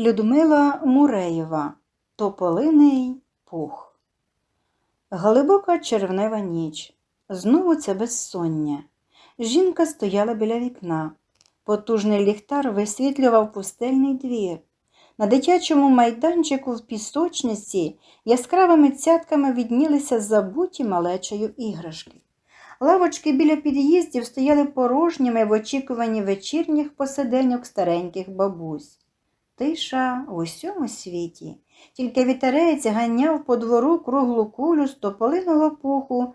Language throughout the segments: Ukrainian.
Людмила Муреєва Тополиний пух. Глибока червнева ніч. Знову це безсоння. Жінка стояла біля вікна. Потужний ліхтар висвітлював пустельний двір. На дитячому майданчику в пісочниці яскравими цятками віднілися забуті малечею іграшки. Лавочки біля під'їздів стояли порожніми в очікуванні вечірніх посиденьок стареньких бабусь. Тиша в усьому світі, тільки вітерець ганяв по двору круглу кулю з тополиного пуху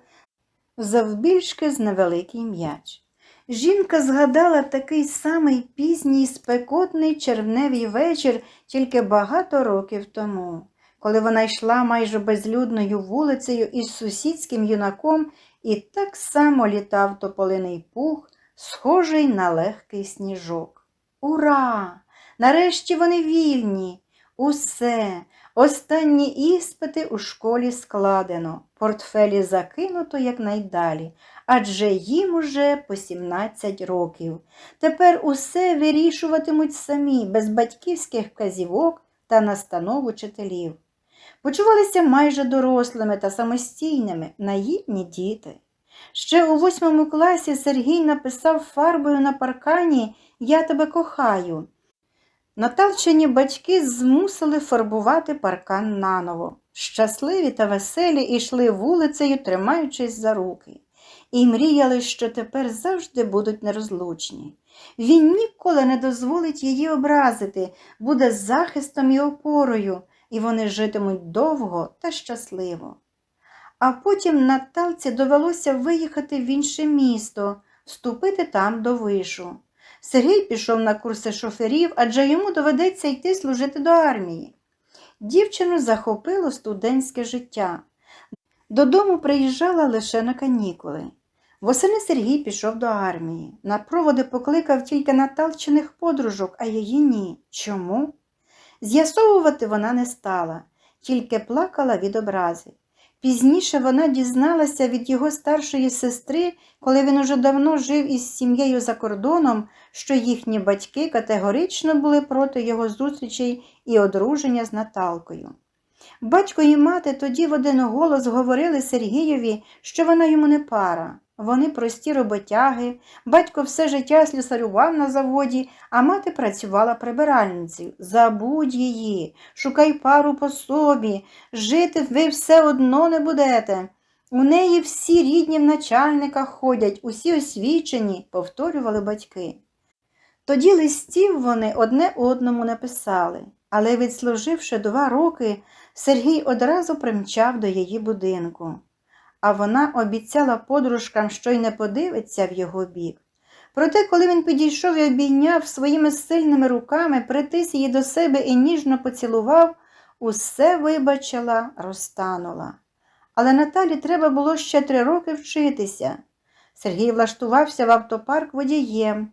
завбільшки з невеликий м'яч. Жінка згадала такий самий пізній спекотний червневий вечір тільки багато років тому, коли вона йшла майже безлюдною вулицею із сусідським юнаком і так само літав тополиний пух, схожий на легкий сніжок. Ура! Нарешті вони вільні. Усе, останні іспити у школі складено, портфелі закинуто якнайдалі, адже їм уже по 17 років. Тепер усе вирішуватимуть самі, без батьківських вказівок та настанов учителів. Почувалися майже дорослими та самостійними, наївні діти. Ще у восьмому класі Сергій написав фарбою на паркані Я тебе кохаю. Наталчені батьки змусили фарбувати паркан наново. Щасливі та веселі йшли вулицею, тримаючись за руки, і мріяли, що тепер завжди будуть нерозлучні. Він ніколи не дозволить її образити, буде захистом і опорою, і вони житимуть довго та щасливо. А потім Наталці довелося виїхати в інше місто, вступити там до вишу. Сергій пішов на курси шоферів, адже йому доведеться йти служити до армії. Дівчину захопило студентське життя. Додому приїжджала лише на канікули. Восени Сергій пішов до армії. На проводи покликав тільки наталчених подружок, а її ні. Чому? З'ясовувати вона не стала, тільки плакала від образи. Пізніше вона дізналася від його старшої сестри, коли він уже давно жив із сім'єю за кордоном, що їхні батьки категорично були проти його зустрічей і одруження з Наталкою. Батько і мати тоді в один голос говорили Сергієві, що вона йому не пара. Вони прості роботяги, батько все життя слюсарював на заводі, а мати працювала прибиральницею. Забудь її, шукай пару по собі, жити ви все одно не будете. У неї всі рідні в начальниках ходять, усі освічені, повторювали батьки. Тоді листів вони одне одному написали, але, відслуживши два роки, Сергій одразу примчав до її будинку а вона обіцяла подружкам, що й не подивиться в його бік. Проте, коли він підійшов і обійняв своїми сильними руками, притис її до себе і ніжно поцілував, усе вибачила, розтанула. Але Наталі треба було ще три роки вчитися. Сергій влаштувався в автопарк водієм,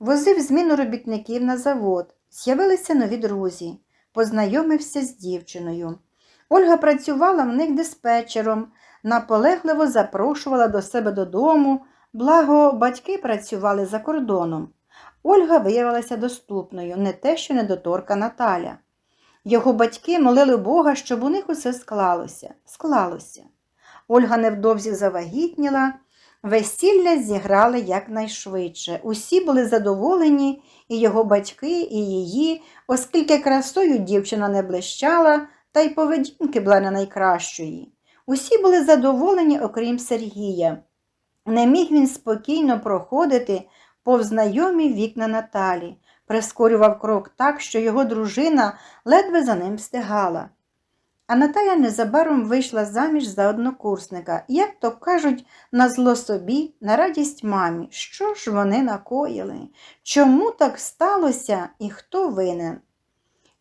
возив зміну робітників на завод. З'явилися нові друзі, познайомився з дівчиною. Ольга працювала в них диспетчером, наполегливо запрошувала до себе додому, благо батьки працювали за кордоном. Ольга виявилася доступною, не те, що недоторка Наталя. Його батьки молили Бога, щоб у них усе склалося. Склалося. Ольга невдовзі завагітніла, весілля зіграли якнайшвидше. Усі були задоволені, і його батьки, і її, оскільки красою дівчина не блищала, та й поведінки була не найкращої. Усі були задоволені, окрім Сергія. Не міг він спокійно проходити повз знайомі вікна Наталі, прискорював крок так, що його дружина ледве за ним встигала. А Наталя незабаром вийшла заміж за однокурсника, як то кажуть, на зло собі, на радість мамі. Що ж вони накоїли? Чому так сталося і хто винен?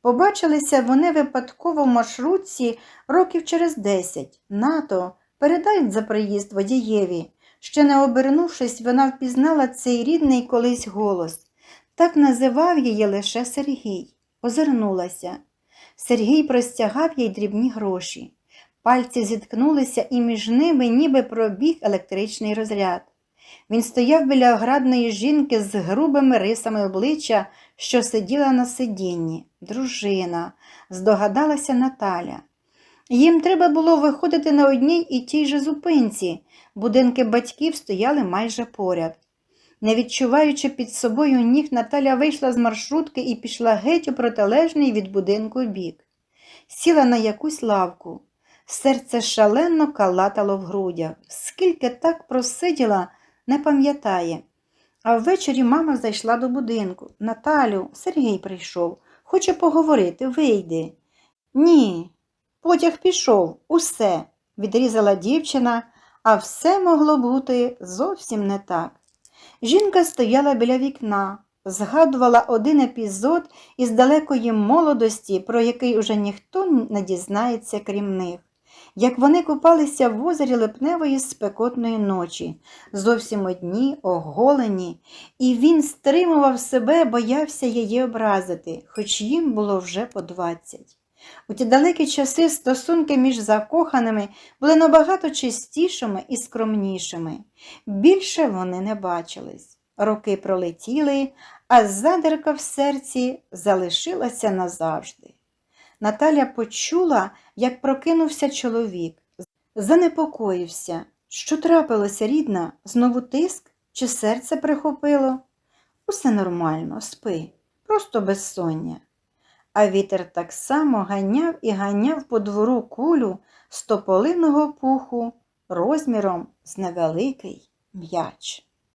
Побачилися вони випадково в маршрутці років через десять. Нато, передай за приїзд водієві. Ще не обернувшись, вона впізнала цей рідний колись голос. Так називав її лише Сергій. Озирнулася. Сергій простягав їй дрібні гроші. Пальці зіткнулися, і між ними ніби пробіг електричний розряд. Він стояв біля оградної жінки з грубими рисами обличчя, що сиділа на сидінні, дружина, здогадалася Наталя. Їм треба було виходити на одній і тій же зупинці. Будинки батьків стояли майже поряд. Не відчуваючи під собою ніг, Наталя вийшла з маршрутки і пішла геть у протилежний від будинку бік. Сіла на якусь лавку. Серце шалено калатало в грудях. Скільки так просиділа, не пам'ятає. А ввечері мама зайшла до будинку. Наталю, Сергій прийшов. Хоче поговорити, вийди. Ні, потяг пішов, усе, відрізала дівчина, а все могло бути зовсім не так. Жінка стояла біля вікна, згадувала один епізод із далекої молодості, про який уже ніхто не дізнається, крім них. Як вони купалися в озері липневої спекотної ночі, зовсім одні, оголені, і він стримував себе, боявся її образити, хоч їм було вже по двадцять. У ті далекі часи стосунки між закоханими були набагато чистішими і скромнішими. Більше вони не бачились. Роки пролетіли, а задерка в серці залишилася назавжди. Наталя почула, як прокинувся чоловік. Занепокоївся. Що трапилося, рідна? Знову тиск чи серце прихопило? Усе нормально, спи, просто безсоння. А вітер так само ганяв і ганяв по двору кулю з тополиного пуху розміром з невеликий м'яч.